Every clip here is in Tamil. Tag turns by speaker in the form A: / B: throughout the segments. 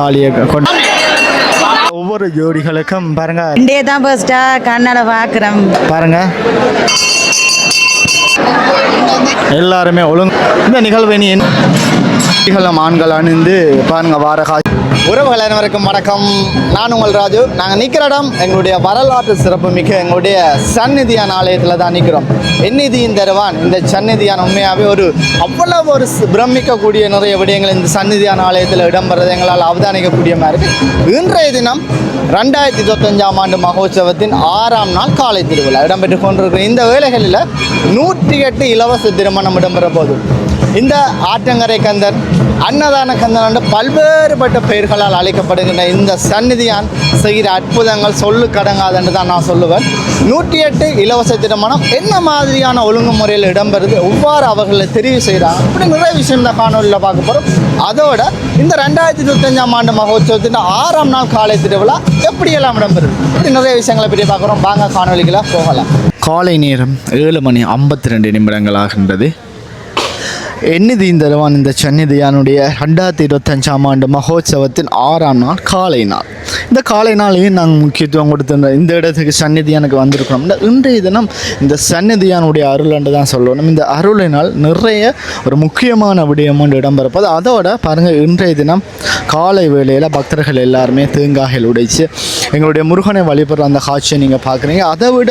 A: தாலியை கொண்டு ஒவ்வொரு ஜோடிகளுக்கும் பாருங்க.
B: இண்டே தான் ஃபர்ஸ்டா கண்ணால பார்க்குறோம்
A: பாருங்க. எல்லாருமே ஒழுங்கு இந்த நிகழ்வை நீ நிகழும் ஆண்கள் அணிந்து பாருங்க வார காட்சி உறவுகள் அனைவருக்கும் வணக்கம். நான் உங்கள் ராஜு. நாங்கள் நிற்கிற இடம் எங்களுடைய வரலாற்று சிறப்பு மிக்க எங்களுடைய சந்நிதியான் ஆலயத்தில் தான் நிற்கிறோம் எந்நிதியின் தருவான். இந்த சந்நிதியான் உண்மையாகவே ஒரு அவ்வளவு ஒரு பிரமிக்கக்கூடிய நிறைய விடயங்கள் இந்த சந்நிதியான் ஆலயத்தில் இடம்பெறது எங்களால் அவதானிக்கக்கூடிய மாதிரி இருக்குது இன்றைய தினம் ரெண்டாயிரத்தி இருபத்தஞ்சாம் ஆண்டு மகோத்சவத்தின் ஆறாம் நாள் காலை திருவிழா இடம்பெற்று கொண்டிருக்கிற இந்த வேலைகளில் நூற்றி எட்டு இலவச திருமணம் இடம்பெற போது இந்த ஆற்றங்கரை கந்தன் அன்னதான கந்தன் என்று பல்வேறுபட்ட பெயர்களால் அழைக்கப்படுகின்ற இந்த சந்நிதியான் செய்கிற அற்புதங்கள் சொல்லு கடங்காதுன்னு தான் நான் சொல்லுவேன். நூற்றி எட்டு இலவச திருமணம் என்ன மாதிரியான ஒழுங்குமுறையில் இடம்பெறுது எவ்வாறு அவர்களை தெரிவு செய்கிறாங்க இப்படி நிறைய விஷயம் இந்த காணொலியில் பார்க்க போகிறோம் அதோட இந்த ரெண்டாயிரத்தி இருபத்தஞ்சாம் ஆண்டு மகோத்சவத்தின் ஆறாம் நாள் காலை திருவிழா எப்படியெல்லாம் இடம்பெறுது? இப்படி நிறைய விஷயங்களை பற்றி பார்க்குறோம். வாங்க காணொலிகளாக போகலாம். காலை நேரம் ஏழு மணி ஐம்பத்தி ரெண்டு நிமிடங்கள் ஆகின்றது தருவான் இந்த சன்னிதியானுடைய ரெண்டாயிரத்தி இருபத்தஞ்சாம் ஆண்டு மகோத்சவத்தின் ஆறாம் நாள் காலை நாள். இந்த காலை நாளையும் நாங்கள் முக்கியத்துவம் கொடுத்துருந்தோம் இந்த இடத்துக்கு சந்நிதியானுக்கு வந்திருக்கிறோம் இந்த இன்றைய தினம் இந்த சந்நிதியானுடைய அருள்ன்று தான் சொல்லணும். இந்த அருளினால் நிறைய ஒரு முக்கியமான விடயம் ஒன்று இடம்பெறப்போது. அதோட பாருங்கள் இன்றைய தினம் காலை வேளையில் பக்தர்கள் எல்லாருமே தேங்காய்கள் உடைச்சு எங்களுடைய முருகனை வழிபடுற அந்த காட்சியை நீங்கள் பார்க்குறீங்க. அதை விட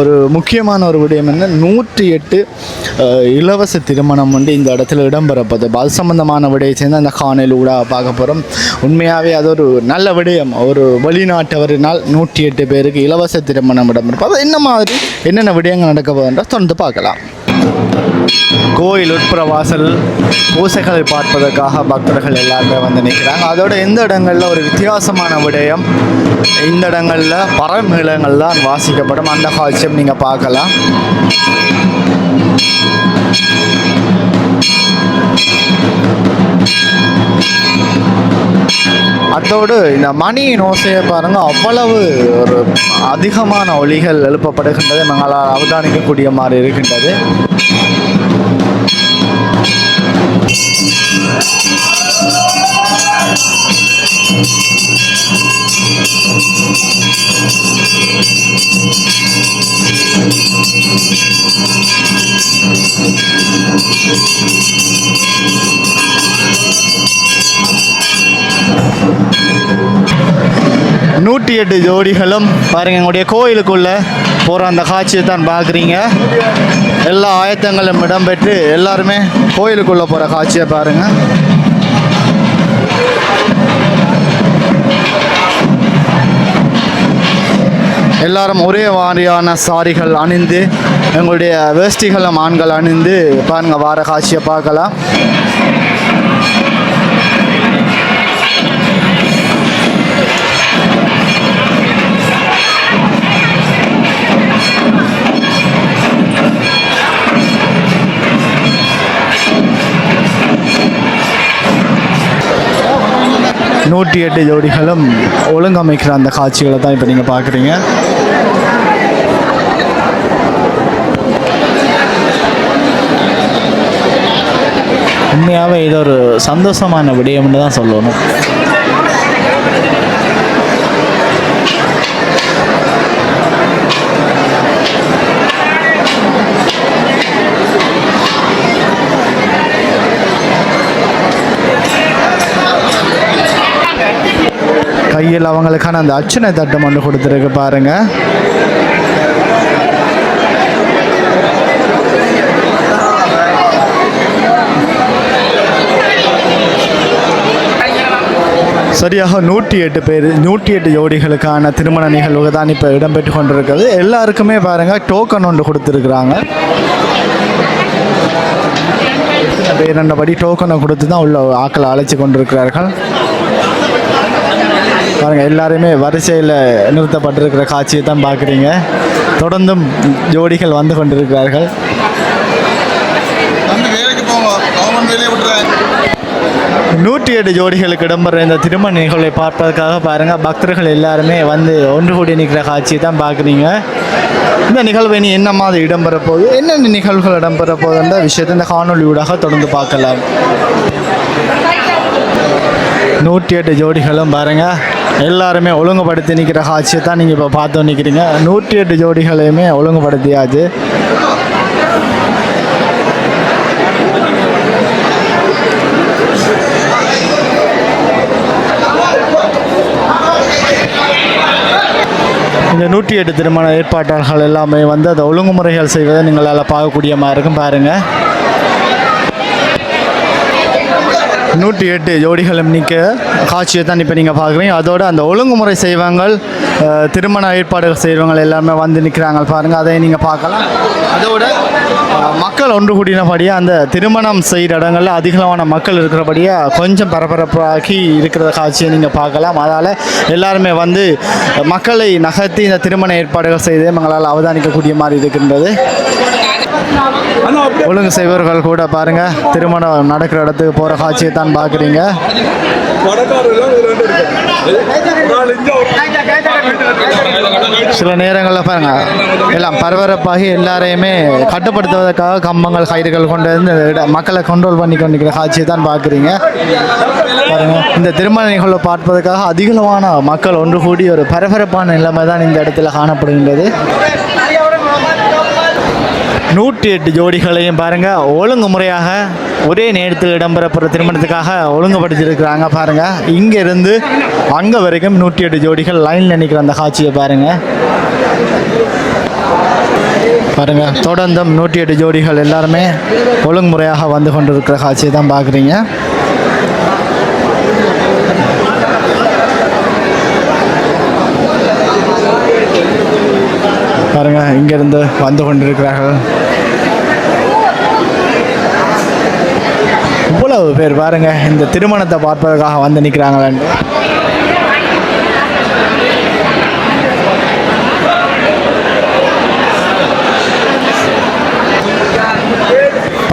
A: ஒரு முக்கியமான ஒரு விடயம் என்ன? நூற்றி எட்டு இலவச திருமணம் வந்து இந்த இடத்துல இடம்பெறப்போது. அது சம்பந்தமான விடயத்தை அந்த காணொலி ஊடாக பார்க்க போகிறோம் உண்மையாகவே அது ஒரு நல்ல விடயம்? ஒரு வெளிநாட்டவரினால் நூற்றி எட்டு பேருக்கு இலவச திருமணம் இடம்பெறப்போ என்ன மாதிரி என்னென்ன விடயங்கள் நடக்க போகுதுன்ற தொடர்ந்து பார்க்கலாம். கோயில் உட்புற வாசல் பூசைகளை பார்ப்பதற்காக பக்தர்கள் எல்லாருமே வந்து நிற்கிறாங்க. அதோட எந்த இடங்களில் ஒரு வித்தியாசமான விடயம். இந்த இடங்களில் பறமேளங்கள் தான் வாசிக்கப்படும். அந்த காட்சியும் நீங்கள் பார்க்கலாம். அத்தோடு இந்த மணியின் ஓசையை பாருங்க அவ்வளவு ஒரு அதிகமான ஒலிகள் எழுப்பப்படுகின்றது நம்மளால் அவதானிக்கக்கூடிய மாதிரி இருக்கின்றது. நூற்றி எட்டு ஜோடிகளும் பாருங்க எங்களுடைய கோயிலுக்குள்ள போகிற அந்த காட்சியை தான் பார்க்குறீங்க. எல்லா ஆயத்தங்களும் இடம்பெற்று எல்லாருமே கோயிலுக்குள்ளே போகிற காட்சியை பாருங்கள் எல்லாரும் ஒரே வாரியான சாரிகள் அணிந்து எங்களுடைய வேஷ்டிகளும் ஆண்கள் அணிந்து பாருங்க வார காட்சியை பார்க்கலாம். நூற்றி எட்டு ஜோடிகளும் ஒழுங்கமைக்கிற அந்த காட்சிகளை தான் இப்போ நீங்கள் பார்க்குறீங்க. உண்மையாகவே இது ஒரு சந்தோஷமான விடயம்னு தான் சொல்லணும். கையில் அவங்களுக்கான அந்த அச்சனை தட்டம் ஒன்று கொடுத்துருக்கு பாருங்க. சரியாக நூற்றி எட்டு பேர் நூற்றி எட்டு ஜோடிகளுக்கான திருமண நிகழ்வு தான் இப்போ இடம்பெற்று கொண்டிருக்கிறது. எல்லாருக்குமே பாருங்கள் டோக்கன் ஒன்று கொடுத்துருக்குறாங்க. பேரண்டபடி டோக்கனை கொடுத்து தான் உள்ள ஆக்களை அழைச்சி கொண்டிருக்கிறார்கள்? பாருங்க எல்லாருமே வரிசையில் நிறுத்தப்பட்டிருக்கிற காட்சியை தான் பார்க்குறீங்க. தொடர்ந்தும் ஜோடிகள் வந்து கொண்டிருக்கிறார்கள். நூற்றி எட்டு ஜோடிகளுக்கு இடம்பெற இந்த திருமண நிகழ்வை பார்ப்பதற்காக பாருங்கள் பக்தர்கள் எல்லாருமே வந்து ஒன்று கூடி நிற்கிற காட்சியை தான் பார்க்குறீங்க. இந்த நிகழ்வு இனி என்ன மாதிரி இடம்பெற போகுது? என்னென்ன நிகழ்வுகள் இடம்பெற போகுதுன்ற விஷயத்தை இந்த காணொலியூடாக தொடர்ந்து பார்க்கலாம். நூற்றி எட்டு ஜோடிகளும் பாருங்கள் எல்லாருமே ஒழுங்குபடுத்தி நிற்கிற காட்சியை தான் நீங்கள் இப்போ பார்த்து நிற்கிறீங்க நூற்றி எட்டு ஜோடிகளையுமே ஒழுங்குபடுத்தியாச்சு. இந்த நூற்றி எட்டு திருமண ஏற்பாட்டாளர்கள் எல்லாமே வந்து அதை ஒழுங்குமுறைகள் செய்வதை நீங்களால் பார்க்கக்கூடிய மாதிரி இருக்கும் பாருங்கள் நூற்றி எட்டு ஜோடிகளும் நிற்க காட்சியை தான் இப்போ நீங்கள் பார்க்குறீங்க. அதோடு அந்த ஒழுங்குமுறை செய்வாங்கள் திருமண ஏற்பாடுகள் செய்வாங்க எல்லாமே வந்து நிற்கிறாங்க பாருங்கள் அதை நீங்கள் பார்க்கலாம். அதோட மக்கள் ஒன்று கூடினபடியாக அந்த திருமணம் செய்கிற இடங்களில் அதிகமான மக்கள் இருக்கிறபடியாக கொஞ்சம் பரபரப்பாகி இருக்கிற காட்சியை நீங்கள் பார்க்கலாம். அதால் எல்லாருமே வந்து மக்களை நகர்த்தி இந்த திருமண ஏற்பாடுகள் செய்து எங்களால் அவதானிக்கக்கூடிய மாதிரி இருக்கின்றது. ஒழுங்கு செய்வர்கள் கூட பாருங்க. திருமணம் நடக்கிற இடத்துக்கு போகிற காட்சியை தான் பார்க்குறீங்க. சில நேரங்களில் பாருங்க எல்லாம் பரபரப்பாகி எல்லாரையுமே கட்டுப்படுத்துவதற்காக கம்பங்கள் கயிறுகள் கொண்டு வந்து மக்களை கண்ட்ரோல் பண்ணி கொண்டிருக்கிற காட்சியை தான் பார்க்குறீங்க. பாருங்க இந்த திருமண நிகழ்வை பார்ப்பதற்காக அதிகமான மக்கள் ஒன்று கூடி ஒரு பரபரப்பான நிலைமை தான் இந்த இடத்துல காணப்படுகின்றது. நூற்றி எட்டு ஜோடிகளையும் பாருங்க. ஒழுங்கு முறையாக ஒரே நேரத்தில் இடம்பெறப்படுற திருமணத்துக்காக ஒழுங்குபடுத்தியிருக்கிறாங்க பாருங்க. இங்க அங்கே வரைக்கும் நூற்றி எட்டு ஜோடிகள் லைனில் நிற்கிற அந்த காட்சியை பாருங்க. பாருங்க தொடர்ந்தும் நூற்றி எட்டு ஜோடிகள் எல்லாருமே ஒழுங்குமுறையாக வந்து கொண்டிருக்கிற காட்சியை தான் பார்க்குறீங்க. பாருங்க இங்கிருந்து வந்து கொண்டிருக்கிறார்கள். இவ்வளவு பேர் பாருங்க இந்த திருமணத்தை பார்ப்பதற்காக வந்து நிற்கிறாங்களேன்னு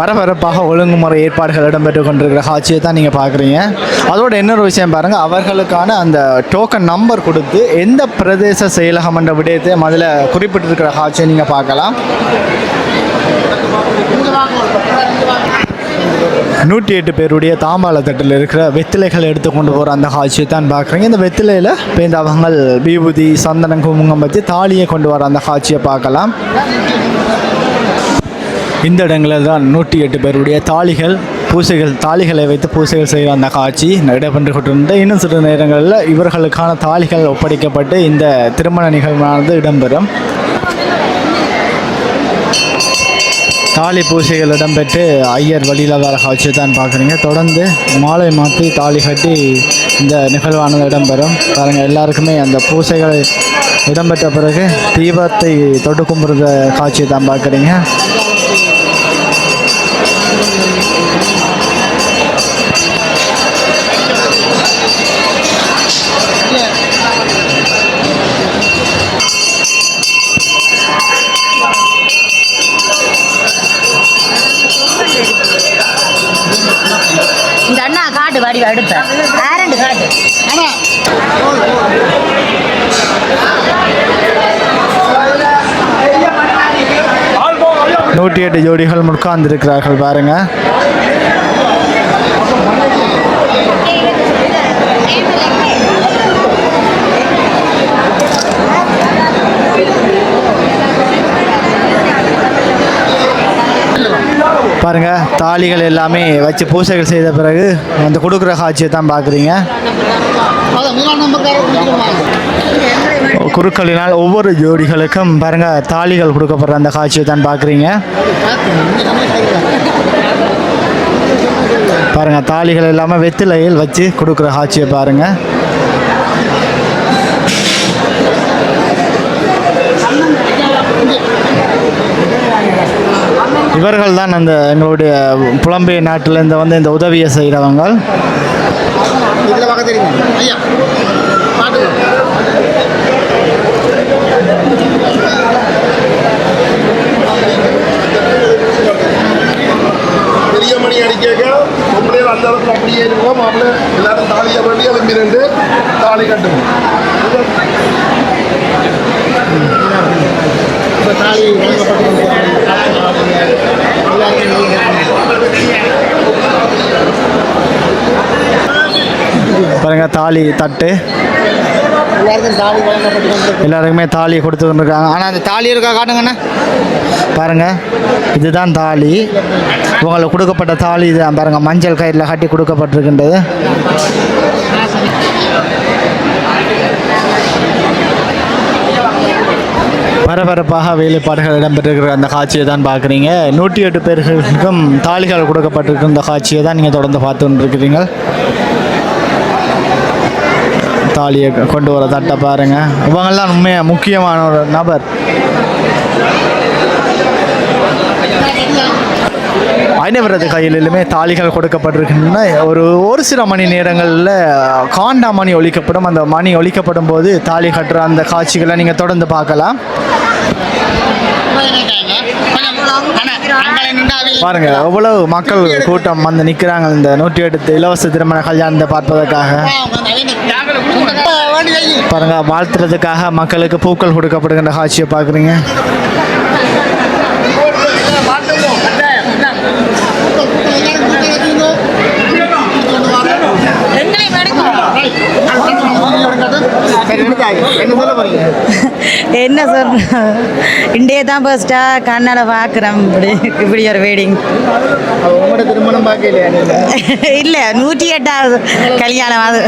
A: பரபரப்பாக ஒழுங்குமுறை ஏற்பாடுகள் இடம்பெற்று கொண்டிருக்கிற காட்சியை தான் நீங்கள் பார்க்குறீங்க. அதோட இன்னொரு விஷயம் பாருங்கள் அவர்களுக்கான அந்த டோக்கன் நம்பர் கொடுத்து எந்த பிரதேச செயலகம் என்ற விடயத்தை முதல்ல குறிப்பிட்டிருக்கிற காட்சியை நீங்கள் பார்க்கலாம். நூற்றி எட்டு பேருடைய தாம்பாள தட்டில் இருக்கிற வெத்திலைகளை எடுத்து கொண்டு போகிற அந்த காட்சியை தான் பார்க்குறீங்க. இந்த வெத்திலையில் பேந்தாவங்கள் விபூதி சந்தனம் குங்குமம் வச்சு தாலியை கொண்டு வர அந்த காட்சியை பார்க்கலாம். இந்த இடங்களில் தான் நூற்றி எட்டு பேருடைய தாலிகள் பூசைகள் தாலிகளை வைத்து பூசைகள் செய்கிற அந்த காட்சி நடைபெற்று கொண்டிருந்த இன்னும் சில நேரங்களில் இவர்களுக்கான தாலிகள் ஒப்படைக்கப்பட்டு இந்த திருமண நிகழ்வானது இடம்பெறும். தாலி பூசைகள் இடம்பெற்று ஐயர் வழியில் வர காட்சி தான் பார்க்குறீங்க. தொடர்ந்து மாலை மாற்றி தாலி கட்டி இந்த நிகழ்வானது இடம்பெறும். பாருங்கள் எல்லாருக்குமே அந்த பூசைகள் இடம்பெற்ற பிறகு தீபத்தை தொட்டு கும்பிடுற காட்சியை தான் பார்க்குறீங்க.
B: அடுத்த ஆரண்டு காட்டு
A: நூற்றி எட்டு ஜோடிகள் உட்கார்ந்திருக்கிறார்கள் பாருங்க. பாருங்க தாலிகள் எல்லாமே வச்சு பூசைகள் செய்த பிறகு வந்து கொடுக்குற காட்சியை தான் பார்க்குறீங்க. குருக்களினால் ஒவ்வொரு ஜோடிகளுக்கும் பாருங்க தாலிகள் கொடுக்கப்படுற அந்த காட்சியை தான் பார்க்குறீங்க. பாருங்க தாலிகள் எல்லாமே வெத்திலையில் வச்சு கொடுக்குற காட்சியை பாருங்கள் இவர்கள் தான் அந்த எங்களுடைய புலம்பெயர் நாட்டிலேருந்து வந்து இந்த உதவியை செய்கிறவங்க
C: இதில் பெரிய மணி அடிக்க பொம்பளையில் அந்த இடத்துல அப்படியே இருக்கும் மாப்பிள்ளை எல்லாரும் தாலியை பண்ணி எழுப்பி ரெண்டு தாலி கட்டுவோம். தாலி
A: பாருங்க தாலி தட்டு. எல்லாருக்குமே தாலி கொடுத்துக்கிட்டு இருக்காங்க ஆனால் அந்த தாலி இருக்கா? காட்டுங்கண்ணா. பாருங்க இதுதான் தாலி. உங்களுக்கு கொடுக்கப்பட்ட தாலி இதுதான் பாருங்க மஞ்சள் கயிறில் கட்டி கொடுக்கப்பட்டிருக்கின்றது. பரபரப்பாக வேலைப்பாடுகள் இடம்பெற்றிருக்கிற அந்த காட்சியை தான் பார்க்குறீங்க. நூற்றி எட்டு பேர்களுக்கும் தாலிகள் கொடுக்கப்பட்டிருக்கிற இந்த காட்சியை தான் நீங்கள் தொடர்ந்து பார்த்து இருக்கிறீங்க தாலியை கொண்டு வர தட்டை பாருங்கள் இவங்கெல்லாம் உண்மையாக முக்கியமான ஒரு நபர். ஐநவரது கையிலுமே தாலிகள் கொடுக்கப்பட்டிருக்கின்றன. ஒரு ஒரு சில மணி நேரங்களில் காண்டா மணி ஒழிக்கப்படும். அந்த மணி ஒழிக்கப்படும் போது தாலி கட்டுற அந்த காட்சிகளை நீங்கள் தொடர்ந்து பார்க்கலாம். பாருங்க எவ்வளவு மக்கள் கூட்டம் வந்து நிற்கிறாங்க இந்த நூற்றி எட்டு இலவச திருமண கல்யாணத்தை பார்ப்பதற்காக. பாருங்க வாழ்த்துறதுக்காக மக்களுக்கு பூக்கள் கொடுக்கப்படுகின்ற காட்சியை பார்க்குறீங்க.
B: என்ன சார் இண்டே தான் ஃபர்ஸ்ட்டாக கண்ணால் பார்க்குறோம் இப்படி இப்படி ஒரு வெட்டிங்
A: உங்களோட திருமணம் பார்க்கலையா நீங்கள்
B: இல்லை நூற்றி எட்டாவது கல்யாணம் அது.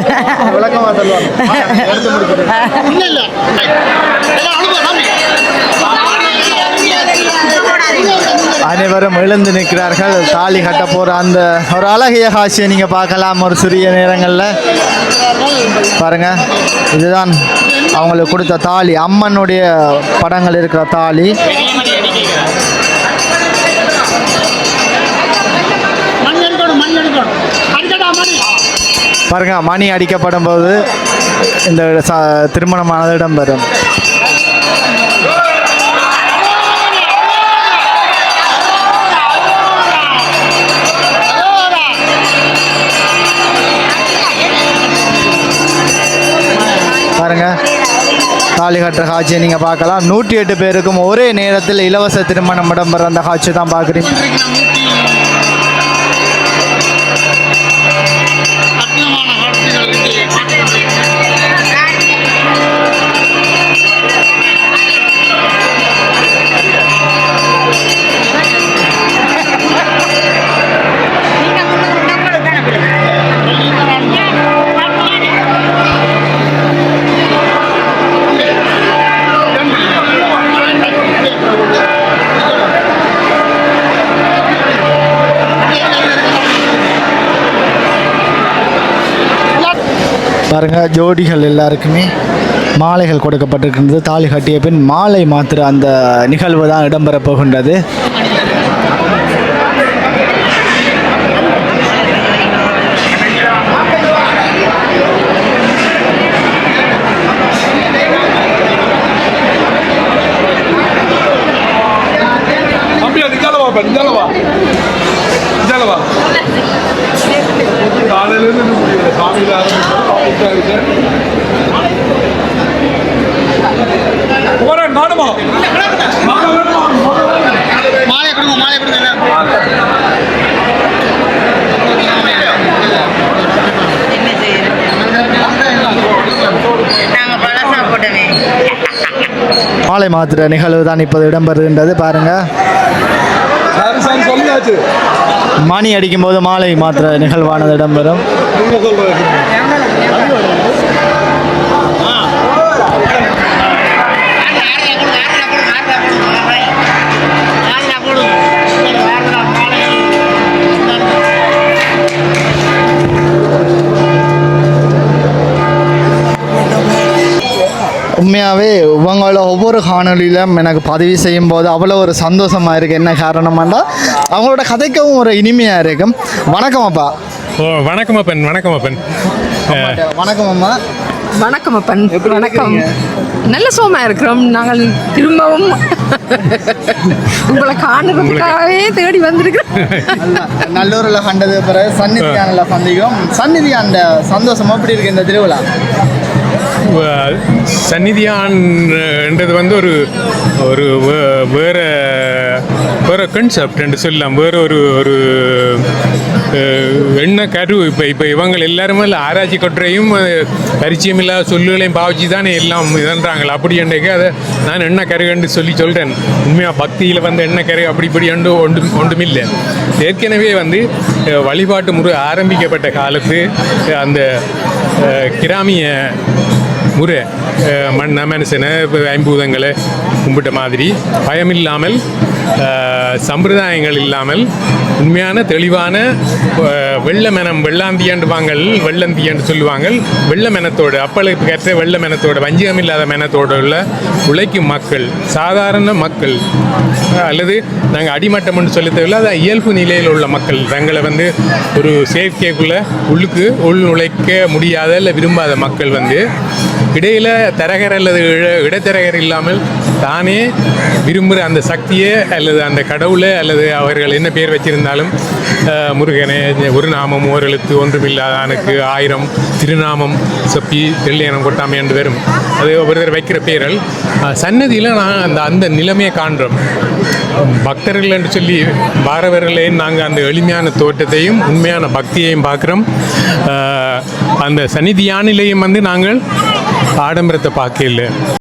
A: அனைவரும் எழுந்து நிற்கிறார்கள். தாலி கட்ட போகிற அந்த ஒரு அழகிய காட்சியை நீங்கள் பார்க்கலாம். ஒரு சிறிய நேரங்களில். பாருங்க. இதுதான் அவங்களுக்கு கொடுத்த தாலி அம்மனுடைய படங்கள் இருக்கிற தாலி. பாருங்க மணி அடிக்கப்படும் போது இந்த திருமணமானது இடம்பெறும். பாருங்க. தாலி கட்டுற காட்சியை நீங்கள் பார்க்கலாம். நூற்றி எட்டு பேருக்கும் ஒரே நேரத்தில் இலவச திருமணம் இடம்பெற அந்த காட்சி தான் பார்க்குறீங்க. பாருங்க ஜோடிகள் எல்லாருக்குமே மாலைகள் கொடுக்கப்பட்டிருக்கின்றது. தாலி கட்டிய பின் மாலை மாத்திர அந்த நிகழ்வு தான் இடம்பெறப் போகின்றது. மாலை மாத்திர நிகழ்வு தான் இப்போது இடம்பெறுகின்றது. பாருங்க. மணி அடிக்கும்போது மாலை மாத்திர நிகழ்வானது இடம்பெறும். உண்மையாகவே இவங்கள ஒவ்வொரு காணொலியிலும் எனக்கு பதிவு செய்யும் போது அவ்வளோ ஒரு சந்தோஷமாக இருக்குது என்ன காரணமாண்டா அவங்களோட கதைக்கவும் ஒரு இனிமையாக இருக்கும். வணக்கம் அப்பா.
D: ஓ வணக்கம் அப்பன் வணக்கம் அப்பன்.
A: வணக்கம் அம்மா.
E: வணக்கம் அப்பன் வணக்கம். நல்ல சோமா இருக்கிறோம். நாங்கள் திரும்பவும் உங்களை காணுறதுக்காகவே தேடி வந்திருக்கிறோம்.
A: நல்ல- நல்லூரில் கண்டது பிறகு சந்நிதியானில் சந்திக்கும். சந்நிதி அந்த சந்தோஷம் எப்படி இருக்கு இந்த திருவிழா?
D: சந்நிதியான்ன்றது வந்து ஒரு ஒரு வே- வேற வேற கன்செப்ட் என்று சொல்லலாம். வேற ஒரு ஒரு என்ன எண்ண கரு. இப்போ இப்போ இவங்க எல்லாருமே இல்லை ஆராய்ச்சி கட்டுரையும் பரிச்சயம் இல்லாத சொல்லுகளையும் பாவிச்சு தானே எல்லாம் இதன்றாங்களே அப்படி என்றைக்கு அதை நான் என்ன கருகண்டு சொல்லி சொல்கிறேன் உண்மையாக பக்தியில் வந்து எண்ணெய் கரு அப்படி இப்படி ஒன்று ஒன்றும் ஒன்றுமில்லை. ஏற்கனவே வந்து வழிபாட்டு முறை ஆரம்பிக்கப்பட்ட காலத்து அந்த கிராமிய முறை மண் மனுஷனை ஐம்பூதங்களை கும்பிட்ட மாதிரி. பயமில்லாமல் சம்பிரதாயங்கள் இல்லாமல் உண்மையான தெளிவான வெள்ள மெனம் வெள்ளாந்தியாண்டுவாங்கள் வெள்ளந்தியாண்டு சொல்லுவாங்க வெள்ள மெனத்தோடு அப்பளுக்கு கற்ற வெள்ள மெனத்தோடு வஞ்சியம் இல்லாத மெனத்தோடு உள்ள உழைக்கும் மக்கள் சாதாரண மக்கள் அல்லது நாங்கள் அடிமட்டம்னு சொல்ல தேவையில்ல அது இயல்பு நிலையில் உள்ள மக்கள் தங்களை வந்து ஒரு செயற்கைக்குள்ளே உள்ளுக்கு உள் நுழைக்க முடியாத இல்லை விரும்பாத மக்கள் வந்து இடையில தரகர் அல்லது இட- இடைத்தரகர் இல்லாமல் தானே விரும்புகிற அந்த சக்தியை அல்லது அந்த கடவுளை அல்லது அவர்கள் என்ன பேர் வச்சிருந்தாலும் முருகனே ஒரு நாமம் ஓர் எழுத்து ஒன்றுமில்லாதானுக்கு ஆயிரம் திருநாமம் சொப்பி தெல்லியனம் கொட்டாமை என்று வரும். அது ஒருத்தர் வைக்கிற பேரல். சன்னதியில் நான் அந்த அந்த நிலைமையை காண்றோம். பக்தர்கள் என்று சொல்லி பாரவர்களே நாங்கள் அந்த எளிமையான தோட்டத்தையும் உண்மையான பக்தியையும் பார்க்குறோம். அந்த சந்நிதியானிலையும் வந்து நாங்கள் ஆடம்பரத்தை பார்க்கல